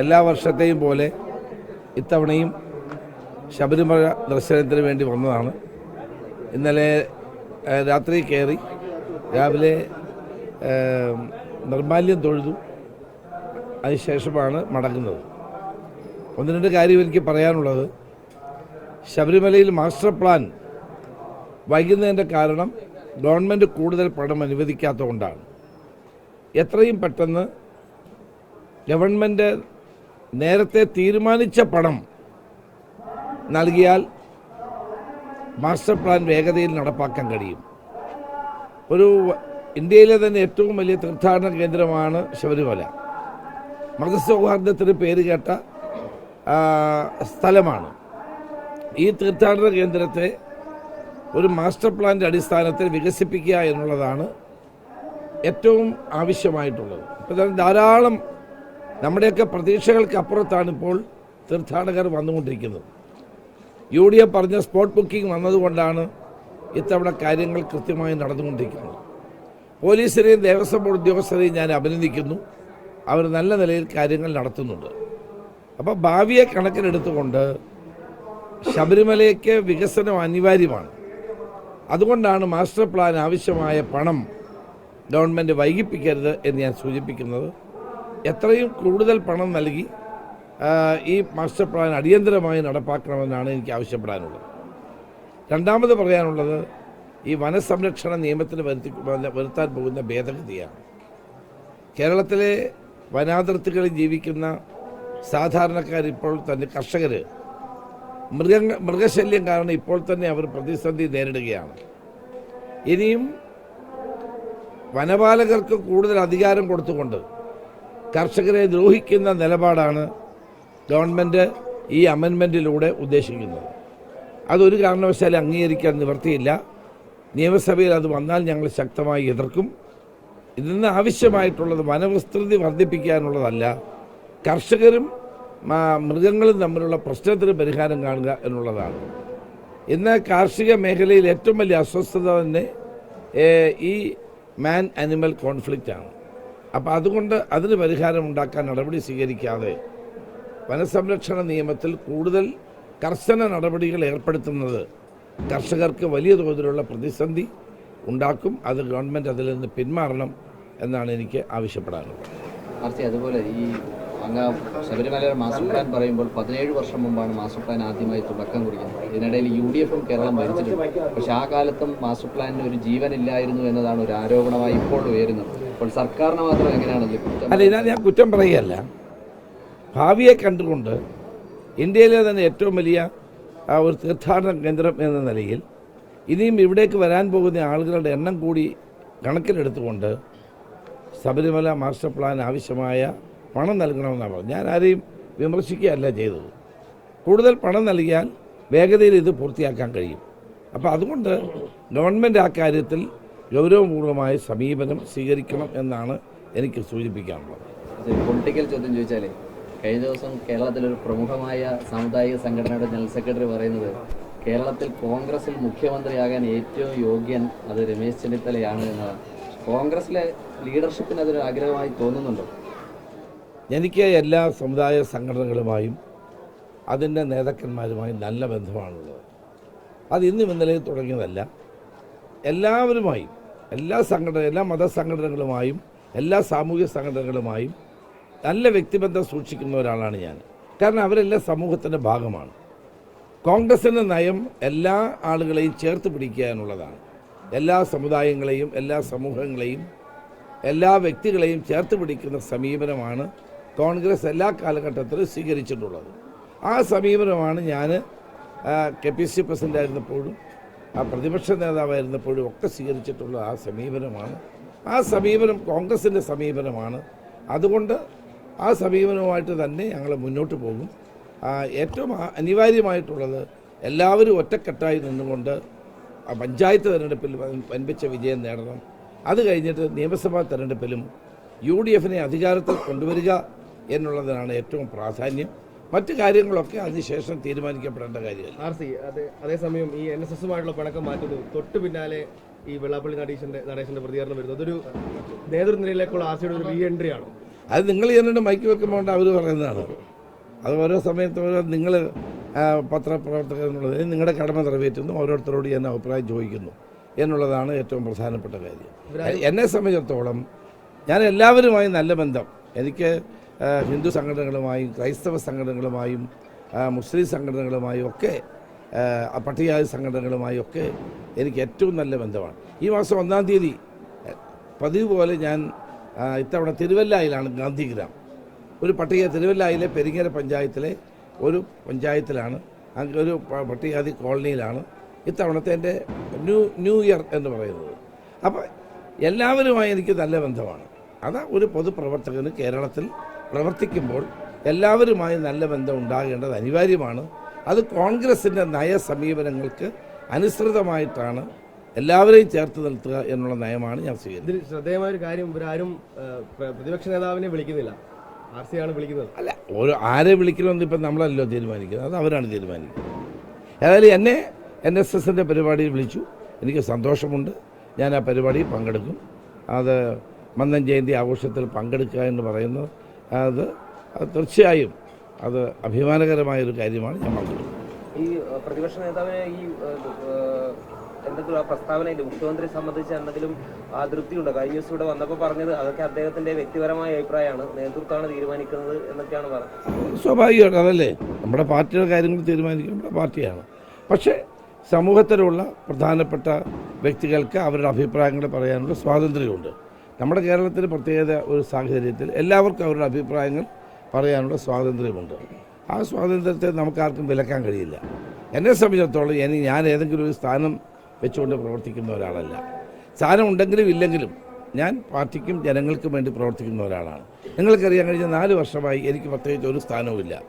എല്ലാ വർഷത്തെയും പോലെ ഇത്തവണയും ശബരിമല ദർശനത്തിന് വേണ്ടി വന്നതാണ്. ഇന്നലെ രാത്രി കയറി രാവിലെ നിർമാല്യം തൊഴുതു. അതിനുശേഷമാണ് മടങ്ങുന്നത്. ഒന്ന് രണ്ട് കാര്യം എനിക്ക് പറയാനുള്ളത്. ശബരിമലയിൽ മാസ്റ്റർ പ്ലാൻ വൈകുന്നതിന്റെ കാരണം ഗവൺമെന്റ് കൂടുതൽ പണം അനുവദിക്കാത്തതുകൊണ്ടാണ്. എത്രയും പെട്ടെന്ന് ഗവൺമെന്റ് നേരത്തെ തീരുമാനിച്ച പണം നൽകിയാൽ മാസ്റ്റർ പ്ലാൻ വേഗതയിൽ നടപ്പാക്കാൻ കഴിയും. ഒരു ഇന്ത്യയിലെ തന്നെ ഏറ്റവും വലിയ തീർത്ഥാടന കേന്ദ്രമാണ് ശബരിമല. മതസൗഹാർദ്ദത്തിന് പേര് കേട്ട സ്ഥലമാണ്. ഈ തീർത്ഥാടന കേന്ദ്രത്തെ ഒരു മാസ്റ്റർ പ്ലാന്റെ അടിസ്ഥാനത്തിൽ വികസിപ്പിക്കുക എന്നുള്ളതാണ് ഏറ്റവും ആവശ്യമായിട്ടുള്ളത്. ഇപ്പം ധാരാളം നമ്മുടെയൊക്കെ പ്രതീക്ഷകൾക്ക് അപ്പുറത്താണ് ഇപ്പോൾ തീർത്ഥാടകർ വന്നുകൊണ്ടിരിക്കുന്നത്. യു ഡി എഫ് പറഞ്ഞ സ്പോട്ട് ബുക്കിംഗ് വന്നതുകൊണ്ടാണ് ഇത്തവണ കാര്യങ്ങൾ കൃത്യമായി നടന്നുകൊണ്ടിരിക്കുന്നത്. പോലീസിനെയും ദേവസ്വം ബോർഡ് ഉദ്യോഗസ്ഥരെയും ഞാൻ അഭിനന്ദിക്കുന്നു. അവർ നല്ല നിലയിൽ കാര്യങ്ങൾ നടത്തുന്നുണ്ട്. അപ്പോൾ ഭാവിയെ കണക്കിലെടുത്തുകൊണ്ട് ശബരിമലയ്ക്ക് വികസനം അനിവാര്യമാണ്. അതുകൊണ്ടാണ് മാസ്റ്റർ പ്ലാൻ ആവശ്യമായ പണം ഗവൺമെന്റ് വൈകിപ്പിക്കരുത് എന്ന് ഞാൻ സൂചിപ്പിക്കുന്നത്. എത്രയും കൂടുതൽ പണം നൽകി ഈ മാസ്റ്റർ പ്ലാൻ അടിയന്തരമായി നടപ്പാക്കണമെന്നാണ് എനിക്ക് ആവശ്യപ്പെടാനുള്ളത്. രണ്ടാമത് പറയാനുള്ളത് ഈ വനസംരക്ഷണ നിയമത്തിന് വരുത്തി വരുത്താൻ പോകുന്ന ഭേദഗതിയാണ്. കേരളത്തിലെ വനാതിർത്തികളിൽ ജീവിക്കുന്ന സാധാരണക്കാർ ഇപ്പോൾ തന്നെ കർഷകർ മൃഗ മൃഗശല്യം കാരണം ഇപ്പോൾ തന്നെ അവർ പ്രതിസന്ധി നേരിടുകയാണ്. ഇനിയും വനപാലകർക്ക് കൂടുതൽ അധികാരം കൊടുത്തുകൊണ്ട് കർഷകരെ ദ്രോഹിക്കുന്ന നിലപാടാണ് ഗവൺമെന്റ് ഈ അമെൻമെന്റിലൂടെ ഉദ്ദേശിക്കുന്നത്. അതൊരു കാരണവശാലും അംഗീകരിക്കാൻ നിവർത്തിയില്ല. നിയമസഭയിൽ അത് വന്നാൽ ഞങ്ങൾ ശക്തമായി എതിർക്കും. ഇതിൽ നിന്ന് ആവശ്യമായിട്ടുള്ളത് വനവിസ്തൃതി വർദ്ധിപ്പിക്കാനുള്ളതല്ല. കർഷകരും മൃഗങ്ങളും തമ്മിലുള്ള പ്രശ്നത്തിന് പരിഹാരം കാണുക എന്നുള്ളതാണ്. ഇന്ന് കാർഷിക മേഖലയിൽ ഏറ്റവും വലിയ അസ്വസ്ഥത തന്നെ ഈ മാൻ അനിമൽ കോൺഫ്ലിക്റ്റ് ആണ്. അപ്പോൾ അതുകൊണ്ട് അതിന് പരിഹാരം ഉണ്ടാക്കാൻ നടപടി സ്വീകരിക്കാതെ വനസംരക്ഷണ നിയമത്തിൽ കൂടുതൽ കർശന നടപടികൾ ഏർപ്പെടുത്തുന്നത് കർഷകർക്ക് വലിയ തോതിലുള്ള പ്രതിസന്ധി ഉണ്ടാക്കും. അത് ഗവൺമെന്റ് അതിൽ നിന്ന് പിന്മാറണം എന്നാണ് എനിക്ക് ആവശ്യപ്പെടാനുള്ളത്. ആർച്ചി അതുപോലെ ഈ അങ്ങ് ശബരിമലയുടെ മാസ്റ്റർ പ്ലാൻ പറയുമ്പോൾ പതിനേഴ് വർഷം മുമ്പാണ് മാസ്റ്റർ പ്ലാൻ ആദ്യമായി തുടക്കം കുറിക്കുന്നത്. ഇതിനിടയിൽ യു ഡി എഫും കേരളം ഭരിച്ചിട്ടുണ്ട്. പക്ഷേ ആ കാലത്തും മാസ്റ്റർ പ്ലാനിന് ഒരു ജീവനില്ലായിരുന്നു എന്നതാണ് ഒരു ആരോപണമായി ഇപ്പോൾ ഉയരുന്നത്. സർക്കാരിന് മാത്രം എങ്ങനെയാണല്ലോ അല്ല ഇതാ ഞാൻ കുറ്റം പറയുകയല്ല. ഭാവിയെ കണ്ടുകൊണ്ട് ഇന്ത്യയിലെ തന്നെ ഏറ്റവും വലിയ ഒരു തീർത്ഥാടന കേന്ദ്രം എന്ന നിലയിൽ ഇനിയും ഇവിടേക്ക് വരാൻ പോകുന്ന ആളുകളുടെ എണ്ണം കൂടി കണക്കിലെടുത്തുകൊണ്ട് ശബരിമല മാസ്റ്റർ പ്ലാൻ ആവശ്യമായ പണം നൽകണമെന്നാണ് പറഞ്ഞത്. ഞാൻ ആരെയും വിമർശിക്കുകയല്ല ചെയ്തത്. കൂടുതൽ പണം നൽകിയാൽ വേഗതയിൽ ഇത് പൂർത്തിയാക്കാൻ കഴിയും. അപ്പോൾ അതുകൊണ്ട് ഗവൺമെന്റ് ആ കാര്യത്തിൽ ഗൗരവപൂർവമായ സമീപനം സ്വീകരിക്കണം എന്നാണ് എനിക്ക് സൂചിപ്പിക്കാനുള്ളത്. പൊളിറ്റിക്കൽ ചോദ്യം ചോദിച്ചാലേ കഴിഞ്ഞ ദിവസം കേരളത്തിലൊരു പ്രമുഖമായ സാമുദായിക സംഘടനയുടെ ജനറൽ സെക്രട്ടറി പറയുന്നത് കേരളത്തിൽ കോൺഗ്രസിൽ മുഖ്യമന്ത്രിയാകാൻ ഏറ്റവും യോഗ്യൻ അത് രമേശ് ചെന്നിത്തലയാണ് എന്നതാണ്. കോൺഗ്രസിലെ ലീഡർഷിപ്പിന് അതൊരു ആഗ്രഹമായി തോന്നുന്നുണ്ടോ? എനിക്ക് എല്ലാ സമുദായ സംഘടനകളുമായും അതിന്റെ നേതാക്കന്മാരുമായും നല്ല ബന്ധമാണുള്ളത്. അത് ഇന്നും ഇന്നലെ തുടങ്ങിയതല്ല. എല്ലാവരുമായും എല്ലാ സംഘടന എല്ലാ മതസംഘടനകളുമായും എല്ലാ സാമൂഹിക സംഘടനകളുമായും നല്ല വ്യക്തിബന്ധം സൂക്ഷിക്കുന്ന ഒരാളാണ് ഞാൻ. കാരണം അവരെല്ലാം സമൂഹത്തിന്റെ ഭാഗമാണ്. കോൺഗ്രസിന്റെ നയം എല്ലാ ആളുകളെയും ചേർത്ത് പിടിക്കുക എന്നുള്ളതാണ്. എല്ലാ സമുദായങ്ങളെയും എല്ലാ സമൂഹങ്ങളെയും എല്ലാ വ്യക്തികളെയും ചേർത്ത് പിടിക്കുന്ന സമീപനമാണ് കോൺഗ്രസ് എല്ലാ കാലഘട്ടത്തിലും സ്വീകരിച്ചിട്ടുള്ളത്. ആ സമീപനമാണ് ഞാൻ കെ പി സി പ്രസിഡന്റായിരുന്നപ്പോഴും ആ പ്രതിപക്ഷ നേതാവായിരുന്നപ്പോഴും ഒക്കെ സ്വീകരിച്ചിട്ടുള്ള ആ സമീപനമാണ്. ആ സമീപനം കോൺഗ്രസിന്റെ സമീപനമാണ്. അതുകൊണ്ട് ആ സമീപനവുമായിട്ട് തന്നെ ഞങ്ങൾ മുന്നോട്ട് പോകും. ഏറ്റവും അനിവാര്യമായിട്ടുള്ളത് എല്ലാവരും ഒറ്റക്കെട്ടായി നിന്നുകൊണ്ട് പഞ്ചായത്ത് തിരഞ്ഞെടുപ്പിൽ വൻ- വൻപിച്ച വിജയം നേടണം. അത് കഴിഞ്ഞിട്ട് നിയമസഭാ തെരഞ്ഞെടുപ്പിലും യു ഡി എഫിനെ അധികാരത്തിൽ കൊണ്ടുവരിക എന്നുള്ളതിനാണ് ഏറ്റവും പ്രാധാന്യം. മറ്റു കാര്യങ്ങളൊക്കെ അതിനുശേഷം തീരുമാനിക്കപ്പെടേണ്ട കാര്യമല്ല. ആർ സി അതെ അതേസമയം ഈ എൻ എസ് എസുമായിട്ടുള്ള പണക്കം മാറ്റുന്നു തൊട്ട് പിന്നാലെ ഈ വെള്ളാപ്പള്ളി നടീശന്റെ നടേശന്റെ പ്രതികരണം വരുന്നത്. അതൊരു നേതൃനിരയിലേക്കുള്ള ആർ സിയുടെ ഒരു റീ എൻട്രി ആണ്? അത് നിങ്ങൾ ചെന്നിട്ട് മൈക്ക് വെക്കുമ്പോൾ അവർ പറയുന്നതാണ്. അത് ഓരോ സമയത്ത് ഓരോ നിങ്ങൾ പത്രപ്രവർത്തകർ എന്നുള്ളത് നിങ്ങളുടെ കടമ നിറവേറ്റുന്നു ഓരോരുത്തരോട് ഞാൻ അഭിപ്രായം ചോദിക്കുന്നു എന്നുള്ളതാണ് ഏറ്റവും പ്രധാനപ്പെട്ട കാര്യം. എന്നെ സംബന്ധിച്ചിടത്തോളം ഞാൻ എല്ലാവരുമായി നല്ല ബന്ധം. എനിക്ക് ഹിന്ദു സംഘടനകളുമായും ക്രൈസ്തവ സംഘടനകളുമായും മുസ്ലിം സംഘടനകളുമായും ഒക്കെ പട്ടികജാതി സംഘടനകളുമായും ഒക്കെ എനിക്ക് ഏറ്റവും നല്ല ബന്ധമാണ്. ഈ മാസം ഒന്നാം തീയതി പതിവ് പോലെ ഞാൻ ഇത്തവണ തിരുവല്ലായിലാണ് ഗാന്ധിഗ്രാം ഒരു പട്ടിക തിരുവല്ലായിലെ പെരിങ്ങര പഞ്ചായത്തിലെ ഒരു പഞ്ചായത്തിലാണ് ഒരു പട്ടികജാതി കോളനിയിലാണ് ഇത്തവണത്തെ എന്റെ ന്യൂ ന്യൂ ഇയർ എന്ന് പറയുന്നത്. അപ്പോൾ എല്ലാവരുമായി എനിക്ക് നല്ല ബന്ധമാണ്. അതാ ഒരു പൊതുപ്രവർത്തകന് കേരളത്തിൽ പ്രവർത്തിക്കുമ്പോൾ എല്ലാവരുമായി നല്ല ബന്ധം ഉണ്ടാകേണ്ടത് അനിവാര്യമാണ്. അത് കോൺഗ്രസിന്റെ നയസമീപനങ്ങൾക്ക് അനുസൃതമായിട്ടാണ് എല്ലാവരെയും ചേർത്ത് നിർത്തുക എന്നുള്ള നയമാണ് ഞാൻ സ്വീകരിച്ചത് ശ്രദ്ധേയമായ ഒരു കാര്യം ഇവരാരും പ്രതിപക്ഷ നേതാവിനെ വിളിക്കുന്നില്ല. ആർ സി ആണ് വിളിക്കുന്നത്. അല്ല ഓരോ ആരെ വിളിക്കണമെന്ന് ഇപ്പം നമ്മളല്ലോ തീരുമാനിക്കുന്നത്. അത് അവരാണ് തീരുമാനിക്കുന്നത്. ഏതായാലും എന്നെ എൻ എസ് എസിന്റെ പരിപാടിയിൽ വിളിച്ചു. എനിക്ക് സന്തോഷമുണ്ട്. ഞാൻ ആ പരിപാടിയിൽ പങ്കെടുക്കും. അത് മന്ദൻ ജയന്തി ആഘോഷത്തിൽ പങ്കെടുക്കുക എന്ന് പറയുന്നത് അത് അത് തീർച്ചയായും അത് അഭിമാനകരമായൊരു കാര്യമാണ് ഞാൻ പറഞ്ഞത് ഈ പ്രതിപക്ഷ നേതാവിനെ ഈ എന്തെങ്കിലും ആ പ്രസ്താവനയിൽ മുഖ്യമന്ത്രിയെ സംബന്ധിച്ച് എന്തെങ്കിലും അതൃപ്തിയുണ്ടോ? കഴിഞ്ഞ ദിവസം ഇവിടെ വന്നപ്പോൾ പറഞ്ഞത് അതൊക്കെ അദ്ദേഹത്തിന്റെ വ്യക്തിപരമായ അഭിപ്രായമാണ്. നേതൃത്വമാണ് തീരുമാനിക്കുന്നത് എന്നൊക്കെയാണ് പറഞ്ഞത്. സ്വാഭാവികമാണ് അതല്ലേ? നമ്മുടെ പാർട്ടിയുടെ കാര്യങ്ങൾ തീരുമാനിക്കുന്നത് നമ്മുടെ പാർട്ടിയാണ്. പക്ഷേ സമൂഹത്തിലുള്ള പ്രധാനപ്പെട്ട വ്യക്തികൾക്ക് അവരുടെ അഭിപ്രായങ്ങൾ പറയാനുള്ള സ്വാതന്ത്ര്യമുണ്ട്. നമ്മുടെ കേരളത്തിന്റെ പ്രത്യേകത ഒരു സാഹചര്യത്തിൽ എല്ലാവർക്കും അവരുടെ അഭിപ്രായങ്ങൾ പറയാനുള്ള സ്വാതന്ത്ര്യമുണ്ട്. ആ സ്വാതന്ത്ര്യത്തെ നമുക്കാർക്കും വിലക്കാൻ കഴിയില്ല. എന്നെ സംബന്ധിച്ചിടത്തോളം എനിക്ക് ഞാൻ ഏതെങ്കിലും ഒരു സ്ഥാനം വെച്ചുകൊണ്ട് പ്രവർത്തിക്കുന്ന ഒരാളല്ല. സ്ഥാനം ഉണ്ടെങ്കിലും ഇല്ലെങ്കിലും ഞാൻ പാർട്ടിക്കും ജനങ്ങൾക്കും വേണ്ടി പ്രവർത്തിക്കുന്ന ഒരാളാണ്. നിങ്ങൾക്കറിയാൻ കഴിഞ്ഞ നാല് വർഷമായി എനിക്ക് പ്രത്യേകിച്ച് ഒരു സ്ഥാനവുമില്ല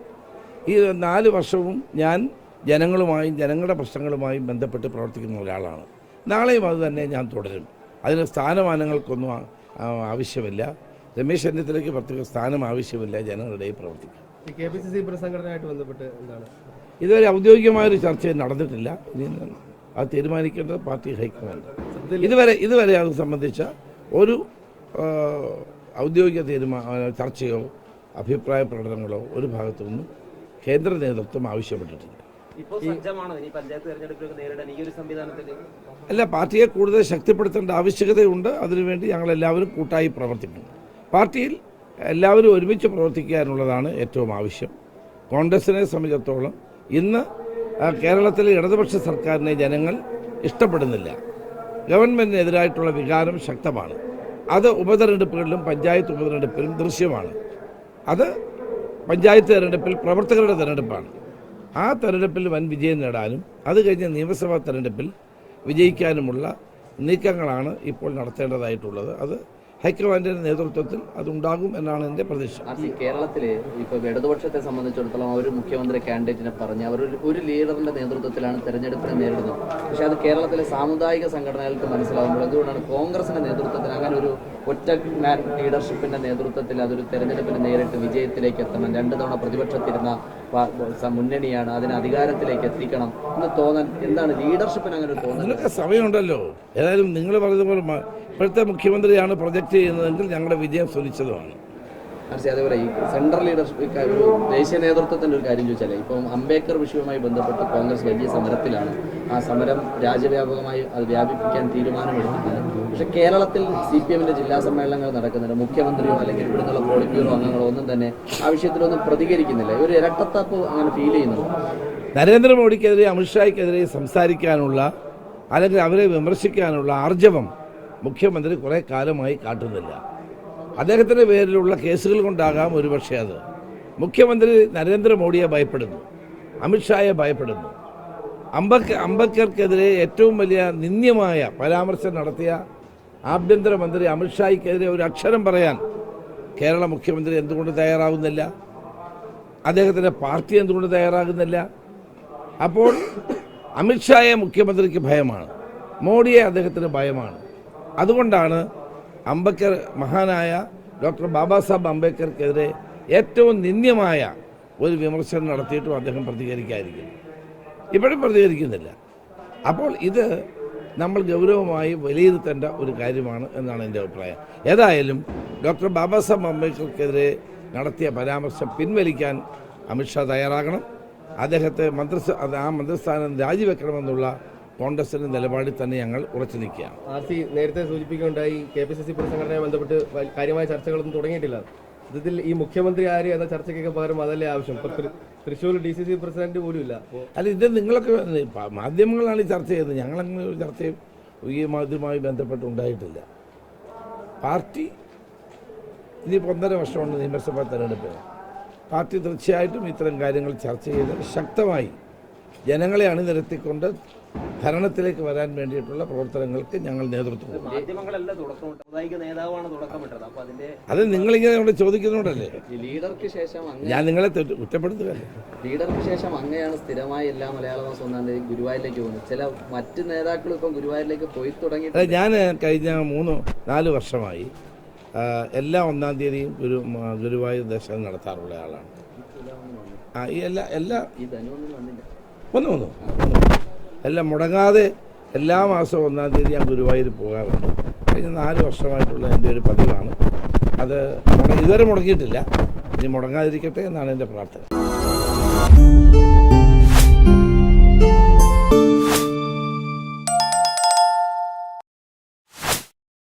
ഈ നാല് വർഷവും ഞാൻ ജനങ്ങളുമായും ജനങ്ങളുടെ പ്രശ്നങ്ങളുമായും ബന്ധപ്പെട്ട് പ്രവർത്തിക്കുന്ന ഒരാളാണ്. നാളെയും അത് തന്നെ ഞാൻ തുടരും. അതിന് സ്ഥാനമാനങ്ങൾക്കൊന്നും ആവശ്യമില്ല. രമേശ് ചെന്നിത്തലയ്ക്ക് പ്രത്യേക സ്ഥാനം ആവശ്യമില്ല. ജനങ്ങളുടെ പ്രവർത്തിക്കും കെ പി സി സി പുനഃസംഘടനയായിട്ട് ബന്ധപ്പെട്ട് എന്താണ്? ഇതുവരെ ഔദ്യോഗികമായൊരു ചർച്ച നടന്നിട്ടില്ല. ഇനി അത് തീരുമാനിക്കേണ്ടത് പാർട്ടി ഹൈക്കമാൻഡ്. ഇതുവരെ ഇതുവരെ അത് സംബന്ധിച്ച ഒരു ഔദ്യോഗിക തീരുമാന ചർച്ചയോ അഭിപ്രായ പ്രകടനങ്ങളോ ഒരു ഭാഗത്തു നിന്നും കേന്ദ്ര നേതൃത്വം ആവശ്യപ്പെട്ടിട്ടില്ല. അല്ല പാർട്ടിയെ കൂടുതൽ ശക്തിപ്പെടുത്തേണ്ട ആവശ്യകതയുണ്ട്. അതിനുവേണ്ടി ഞങ്ങൾ എല്ലാവരും കൂട്ടായി പ്രവർത്തിക്കും പാർട്ടിയിൽ എല്ലാവരും ഒരുമിച്ച് പ്രവർത്തിക്കാനുള്ളതാണ് ഏറ്റവും ആവശ്യം. കോൺഗ്രസിനെ സംബന്ധിച്ചിടത്തോളം ഇന്ന് കേരളത്തിലെ ഇടതുപക്ഷ സർക്കാരിനെ ജനങ്ങൾ ഇഷ്ടപ്പെടുന്നില്ല. ഗവൺമെന്റിനെതിരായിട്ടുള്ള വികാരം ശക്തമാണ്. അത് ഉപതെരഞ്ഞെടുപ്പുകളിലും പഞ്ചായത്ത് ഉപതെരഞ്ഞെടുപ്പിലും ദൃശ്യമാണ്. അത് പഞ്ചായത്ത് തെരഞ്ഞെടുപ്പിൽ പ്രവർത്തകരുടെ തെരഞ്ഞെടുപ്പാണ്. ആ തെരഞ്ഞെടുപ്പിൽ വൻ വിജയം നേടാനും അത് കഴിഞ്ഞ നിയമസഭാ തെരഞ്ഞെടുപ്പിൽ വിജയിക്കാനുമുള്ള നീക്കങ്ങളാണ് ഇപ്പോൾ നടത്തേണ്ടതായിട്ടുള്ളത്. അത് ഹൈക്കമാൻഡിന്റെ നേതൃത്വത്തിൽ അതുണ്ടാകും എന്നാണ് എന്റെ പ്രതീക്ഷ. കേരളത്തിലെ ഇപ്പൊ ഇടതുപക്ഷത്തെ സംബന്ധിച്ചിടത്തോളം അവർ മുഖ്യമന്ത്രി കാൻഡിഡേറ്റിനെ പറഞ്ഞ് അവർ ഒരു- ലീഡറിന്റെ നേതൃത്വത്തിലാണ് തെരഞ്ഞെടുപ്പിനെ നേരിടുന്നത്. പക്ഷെ അത് കേരളത്തിലെ സാമുദായിക സംഘടനകൾക്ക് മനസ്സിലാകുമ്പോൾ അതുകൊണ്ടാണ് കോൺഗ്രസിന്റെ നേതൃത്വത്തിൽ അങ്ങനെ ഒരു ഒറ്റ മാൻ ലീഡർഷിപ്പിന്റെ നേതൃത്വത്തിൽ അതൊരു തെരഞ്ഞെടുപ്പിനെ നേരിട്ട് വിജയത്തിലേക്ക് എത്തണം? രണ്ടു തവണ പ്രതിപക്ഷത്തിരുന്ന മുന്നണിയാണ് അതിന് അധികാരത്തിലേക്ക് എത്തിക്കണം എന്ന് തോന്നാൻ എന്താണ് ലീഡർഷിപ്പിന് അങ്ങനെ തോന്നുന്നത് സമയമുണ്ടല്ലോ. ഏതായാലും നിങ്ങൾ പറഞ്ഞതുപോലെ ഇപ്പോഴത്തെ മുഖ്യമന്ത്രിയാണ് പ്രൊജക്റ്റ് ചെയ്യുന്നതെങ്കിൽ ഞങ്ങളുടെ വിജയം സുനിശ്ചിതമാണ്. അതേപോലെ ഈ സെൻട്രൽ ലീഡർഷിപ്പ് ഒരു ദേശീയ നേതൃത്വത്തിന്റെ ഒരു കാര്യം ചോദിച്ചാലേ ഇപ്പം അംബേദ്കർ വിഷയവുമായി ബന്ധപ്പെട്ട് കോൺഗ്രസ് വലിയ സമരത്തിലാണ്. ആ സമരം രാജ്യവ്യാപകമായി അത് വ്യാപിപ്പിക്കാൻ തീരുമാനമെടുത്തിട്ടുണ്ട്. പക്ഷെ കേരളത്തിൽ സി പി എമ്മിന്റെ ജില്ലാ സമ്മേളനങ്ങൾ നടക്കുന്നുണ്ട്. മുഖ്യമന്ത്രിയോ അല്ലെങ്കിൽ ഇവിടുന്നുള്ള പോളിറ്റ് ബ്യൂറോ അംഗങ്ങളോ ഒന്നും തന്നെ ആ വിഷയത്തിലൊന്നും പ്രതികരിക്കുന്നില്ല. ഒരു ഇരട്ടത്തപ്പ് അങ്ങനെ ഫീൽ ചെയ്യുന്നുണ്ട്. നരേന്ദ്രമോദിക്കെതിരെ അമിത്ഷായ്ക്കെതിരെ സംസാരിക്കാനുള്ള അല്ലെങ്കിൽ അവരെ വിമർശിക്കാനുള്ള ആർജവം മുഖ്യമന്ത്രി കുറേ കാലമായി കാട്ടുന്നില്ല. അദ്ദേഹത്തിന്റെ പേരിലുള്ള കേസുകൾ കൊണ്ടാകാം ഒരുപക്ഷെ അത്. മുഖ്യമന്ത്രി നരേന്ദ്രമോദിയെ ഭയപ്പെടുന്നു. അമിത്ഷായെ ഭയപ്പെടുന്നു. അംബക്ക് അംബേദ്കർക്കെതിരെ ഏറ്റവും വലിയ നിന്ദ്യമായ പരാമർശം നടത്തിയ ആഭ്യന്തരമന്ത്രി അമിത്ഷായ്ക്കെതിരെ ഒരു അക്ഷരം പറയാൻ കേരള മുഖ്യമന്ത്രി എന്തുകൊണ്ട് തയ്യാറാകുന്നില്ല അദ്ദേഹത്തിന്റെ പാർട്ടി എന്തുകൊണ്ട് തയ്യാറാകുന്നില്ല? അപ്പോൾ അമിത്ഷായെ മുഖ്യമന്ത്രിക്ക് ഭയമാണ്. മോഡിയെ അദ്ദേഹത്തിന് ഭയമാണ്. അതുകൊണ്ടാണ് അംബേദ്കർ മഹാനായ ഡോക്ടർ ബാബാ സാഹബ് അംബേദ്കർക്കെതിരെ ഏറ്റവും നിന്ദ്യമായ ഒരു വിമർശനം നടത്തിയിട്ടും അദ്ദേഹം പ്രതികരിക്കാതിരിക്കുന്നു. ഇപ്പോഴും പ്രതികരിക്കുന്നില്ല. അപ്പോൾ ഇത് നമ്മൾ ഗൗരവമായി വിലയിരുത്തേണ്ട ഒരു കാര്യമാണ് എന്നാണ് എന്റെ അഭിപ്രായം. ഏതായാലും ഡോക്ടർ ബാബാ സാഹബ് അംബേദ്കർക്കെതിരെ നടത്തിയ പരാമർശം പിൻവലിക്കാൻ അമിത്ഷാ തയ്യാറാകണം. അദ്ദേഹത്തെ മന്ത്രി ആ മന്ത്രിസ്ഥാനം രാജിവെക്കണമെന്നുള്ള കോൺഗ്രസിന്റെ നിലപാടിൽ തന്നെ ഞങ്ങൾ ഉറച്ചു നിൽക്കുകയാണ്. ആർ സി നേരത്തെ സൂചിപ്പിക്കുകയുണ്ടായി കെ പി സി സി പുനഃസംഘടനയെ ബന്ധപ്പെട്ട് കാര്യമായ ചർച്ചകളൊന്നും തുടങ്ങിയിട്ടില്ല. ഇതിൽ ഈ മുഖ്യമന്ത്രി ആര് എന്ന ചർച്ചയ്ക്കൊക്കെ പകരം അതല്ലേ ആവശ്യം? Thrissur D C C president പോലും ഇല്ല. അല്ല ഇത് നിങ്ങളൊക്കെ മാധ്യമങ്ങളാണ് ഈ ചർച്ച ചെയ്യുന്നത്. ഞങ്ങളങ്ങനെ ഒരു ചർച്ചയും ഈ മാധ്യമവുമായി ബന്ധപ്പെട്ട് ഉണ്ടായിട്ടില്ല. പാർട്ടി ഇനിയിപ്പോൾ ഒന്നര വർഷമുണ്ട് നിയമസഭാ തെരഞ്ഞെടുപ്പ്. പാർട്ടി തീർച്ചയായിട്ടും ഇത്തരം കാര്യങ്ങൾ ചർച്ച ചെയ്ത് ശക്തമായി ജനങ്ങളെ അണിനിരത്തിക്കൊണ്ട് ഭരണത്തിലേക്ക് വരാൻ വേണ്ടിയിട്ടുള്ള പ്രവർത്തനങ്ങൾക്ക് ഞങ്ങൾ നേതൃത്വം അത് നിങ്ങളിങ്ങനെ ഇവിടെ ചോദിക്കുന്നതുകൊണ്ടല്ലേ ലീഡർക്ക് ശേഷം അങ്ങ് ഞാൻ നിങ്ങളെ കുറ്റപ്പെടുത്തുകയല്ലേ? ലീഡർക്ക് ശേഷം അങ്ങനെയാണ് സ്ഥിരമായി എല്ലാ മലയാള മാസം ഒന്നാം തീയതി ഗുരുവായൂരിലേക്ക് പോകുന്നത്. ചില മറ്റ് നേതാക്കളും ഇപ്പം ഗുരുവായൂരിലേക്ക് പോയി തുടങ്ങി അതെ ഞാൻ കഴിഞ്ഞ മൂന്ന് നാല് വർഷമായി എല്ലാ ഒന്നാം തീയതിയും ഗുരു ഗുരുവായൂർ ദർശനം നടത്താറുള്ള ആളാണ്. ആ ഈ എല്ലാ എല്ലാ വന്നു വന്നു. എല്ലാം മുടങ്ങാതെ എല്ലാ മാസവും ഒന്നാം തീയതി ഞാൻ ഗുരുവായൂർ പോകാറുണ്ട്. കഴിഞ്ഞ നാല് വർഷമായിട്ടുള്ള എന്റെ ഒരു പതിവാണ്. അത് ഇതുവരെ മുടങ്ങിയിട്ടില്ല. ഇനി മുടങ്ങാതിരിക്കട്ടെ എന്നാണ് എന്റെ പ്രാർത്ഥന.